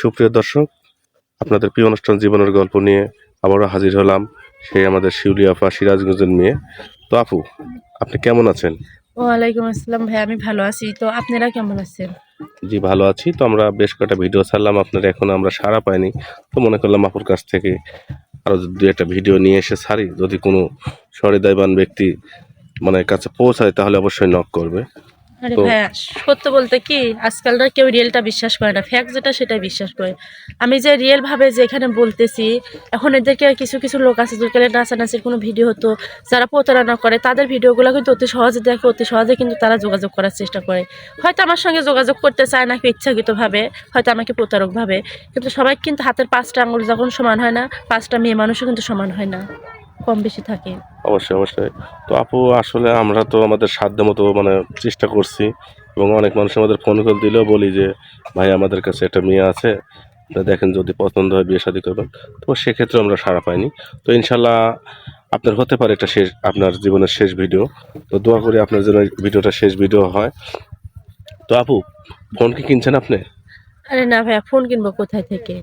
সুপ্রিয় দর্শক আপনাদের প্রিয় অনুষ্ঠান জীবনের গল্প নিয়ে আবারও হাজির হলাম সেই আমাদের শিউলি আপা সিরাজগঞ্জের মেয়ে। তো আপু আপনি কেমন আছেন? ওয়ালাইকুম আসসালাম ভাই আমি ভালো আছি। তো আপনারা কেমন আছেন? জি ভালো আছি। তো আমরা বেশ কয়েকটা ভিডিও ছাড়লাম আপনার এখন আমরা সাড়া পাইনি। তো মনে করলাম আপুর কাছ থেকে আরও দু একটা ভিডিও নিয়ে এসে ছাড়ি। যদি কোনো সহৃদয়বান ব্যক্তি মানে কাছে পৌঁছায় তাহলে অবশ্যই নক করবে। আরে সত্য বলতে কি আজকাল আজকালরা কেউ রিয়েলটা বিশ্বাস করে না। ফ্যাক্ট যেটা সেটাই বিশ্বাস করে। আমি যে রিয়েল ভাবে যে এখানে বলতেছি এখন এদেরকে কিছু কিছু লোক আছে যেখানে নাচানাচির কোনো ভিডিও হতো যারা প্রতারণা করে তাদের ভিডিওগুলো কিন্তু অতি সহজে দেখে অতি সহজে কিন্তু তারা যোগাযোগ করার চেষ্টা করে। হয়তো আমার সঙ্গে যোগাযোগ করতে চায় না ইচ্ছাকৃতভাবে হয়তো আমাকে প্রতারক ভাবে কিন্তু সবাই কিন্তু হাতের পাঁচটা আঙুল যখন সমান হয় না পাঁচটা মেয়ে মানুষও কিন্তু সমান হয় না কম বেশি থাকে। অবশ্যই অবশ্যই। তো আপু, আসলে আমরা তো আমাদের সাধ্য মতো মানে চেষ্টা করছি এবং অনেক মানুষ আমাদের ফোন কল দিলেও বলি যে, ভাই, আমাদের কাছে একটা মেয়ে আছে। দেখেন যদি পছন্দ হয় বিয়ে শাদী করবেন। তো সেক্ষেত্রে আমরা সাড়া পাইনি। তো ইনশাল্লাহ আপনার হতে পারে এটা শেষ, আপনার জীবনের শেষ ভিডিও। তো দোয়া করি আপনার জন্য ভিডিওটা শেষ ভিডিও হয়। তো আপু ফোন কি কিনছেন আপনি? আরে না ভাইয়া ফোন কিনবো কোথায় থেকে?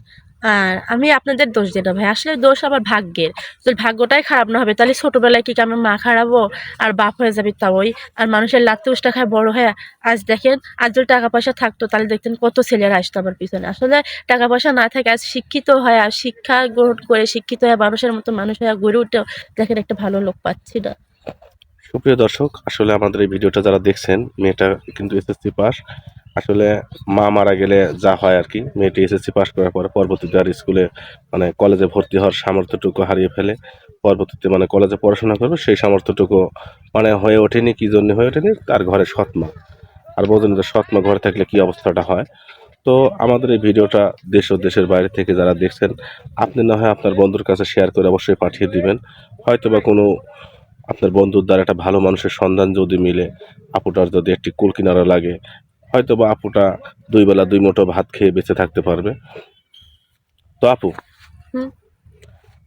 আর আমি আপনাদের দোষ দিই না ভাই। আসলে দোষ আমার ভাগ্যের। যদি ভাগ্যটাই খারাপ না হবে। তাহলে ছোটবেলায় কি আমার মা খারাপও? আর বাপ হয়ে যাবে তাওই। আর মানুষের লাত্তে উষ্টা খায় বড় হয়ে। আজ দেখেন, আজ যদি টাকা পয়সা থাকতো, তাহলে দেখতেন কত ছেলেরা আসতো আমার পিছনে। আসলে টাকা পয়সা না থাকে, আজ শিক্ষিত হয় আর শিক্ষা গ্রহণ করে শিক্ষিত হয়ে মানুষের মতো মানুষ হয়ে গড়ে উঠেও দেখেন একটা ভালো লোক পাচ্ছি না। সুপ্রিয় দর্শক, আসলে আমাদের এই ভিডিওটা যারা দেখছেন, মেয়েটা কিন্তু এসএসসি পাস আসলে মা মারা গেলে যা হয় আর কি। মেয়েটি এসএসসি পাস করার পরে পরবর্তীতে আর স্কুলে মানে কলেজে ভর্তি হওয়ার সামর্থ্যটুকু হারিয়ে ফেলে। পরবর্তীতে মানে কলেজে পড়াশোনা করবে, সেই সামর্থ্যটুকু মানে হয়ে ওঠেনি, কী জন্য হয়ে ওঠেনি, তার ঘরে সৎমা। আর বোঝেন যে সৎমা ঘরে থাকলে কী অবস্থাটা হয়? তো আমাদের এই ভিডিওটা দেশ ও দেশের বাইরে থেকে যারা দেখছেন, আপনি না হয় আপনার বন্ধুর কাছে শেয়ার করে অবশ্যই পাঠিয়ে দিবেন। হয়তো বা কোনো আপনার বন্ধুর দ্বারা একটা ভালো মানুষের সন্ধান যদি মিলে, আপুটার যদি একটি কুল কিনারা লাগে হয়তো বা আপুটা দুই বেলা দুই মুঠো ভাত খেয়ে বেঁচে থাকতে পারবে। তো আপু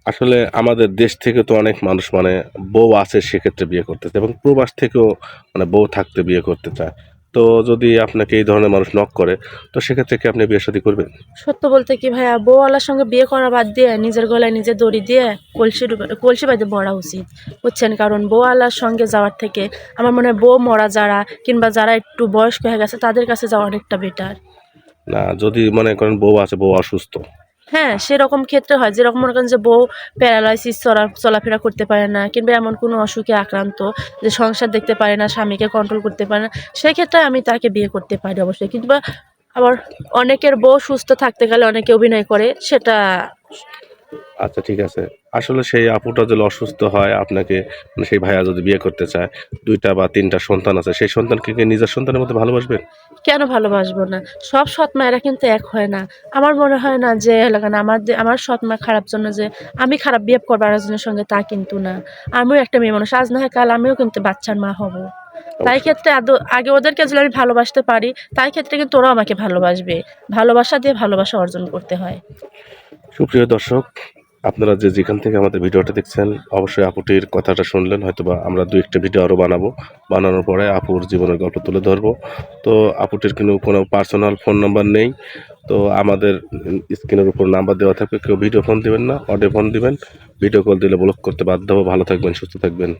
আসলে আমাদের দেশ থেকে তো অনেক মানুষ মানে বউ আছে সেক্ষেত্রে বিয়ে করতে চায় এবং প্রবাস থেকেও মানে বউ থাকতে বিয়ে করতে চায়। তো যদি আপনাকে এই ধরনের মানুষ নক করে তো সেক্ষেত্রে কি আপনি বিয়ে শাদী করবেন? সত্য বলতে কি ভাইয়া বউওয়ালার সঙ্গে বিয়ে করা বাদ দিয়ে নিজের গলায় নিজে দড়ি দিয়ে কলসি ডুবে- কলসি বাদে মরা উচিত বুঝছেন? কারণ বউ বউওয়ালার সঙ্গে যাওয়ার থেকে আমার মনে হয় বউ মরা যারা কিংবা যারা একটু বয়স্ক হয়ে গেছে তাদের কাছে যাওয়া অনেকটা বেটার না যদি মনে করেন বউ আছে বউ অসুস্থ হ্যাঁ সেরকম ক্ষেত্রে হয়। যেরকম মনে করেন যে বউ প্যারালাইসিস চলা চলাফেরা করতে পারে না, কিংবা এমন কোনো অসুখে আক্রান্ত যে সংসার দেখতে পারে না, স্বামীকে কন্ট্রোল করতে পারে না, সেক্ষেত্রে আমি তাকে বিয়ে করতে পারি অবশ্যই। কিন্তু আবার অনেকের বউ সুস্থ থাকতে গেলে অনেকে অভিনয় করে, সেটা আচ্ছা ঠিক আছে। আসলে সেই আপুটা যদি অসুস্থ হয় আপনাকে মানে সেই ভাইয়া যদি বিয়ে করতে চায় দুইটা বা তিনটা সন্তান আছে সেই সন্তানকে কি নিজের সন্তানের মতো ভালোবাসবেন কেন ভালোবাসবো না? সব সৎ মায়েরা কিন্তু এক হয় না। আমার মনে হয় না যে লাগান আমার আমার সৎ মা খারাপ জন্য যে আমি খারাপ বিহেভ করব আরেকজনের সঙ্গে তা কিন্তু না। আমিও একটা মেয়ে মানুষ আজ না হয় কাল আমিও কিন্তু বাচ্চার মা হব। তাই ক্ষেত্রে আগে ওদেরকে যদি আমি ভালোবাসতে পারি তাই ক্ষেত্রে কিন্তু ওরাও আমাকে ভালোবাসবে। ভালোবাসা দিয়ে ভালোবাসা অর্জন করতে হয়। সুপ্রিয় দর্শক আপনারা যে যেখান থেকে আমাদের ভিডিওটা দেখছেন, অবশ্যই আপুটির কথাটা শুনলেন হয়তো বা আমরা দু একটা ভিডিও আরও বানাবো। বানানোর পরে আপুর জীবনের গল্প তুলে ধরবো। তো আপুটির কিন্তু কোনো পার্সোনাল ফোন নাম্বার নেই। তো আমাদের স্ক্রিনের উপর নাম্বার দেওয়া থাকবে, কেউ ভিডিও ফোন দিবেন না, অডিও ফোন দিবেন, ভিডিও কল দিলে ব্লক করতে বাধ্য ভালো থাকবেন, সুস্থ থাকবেন।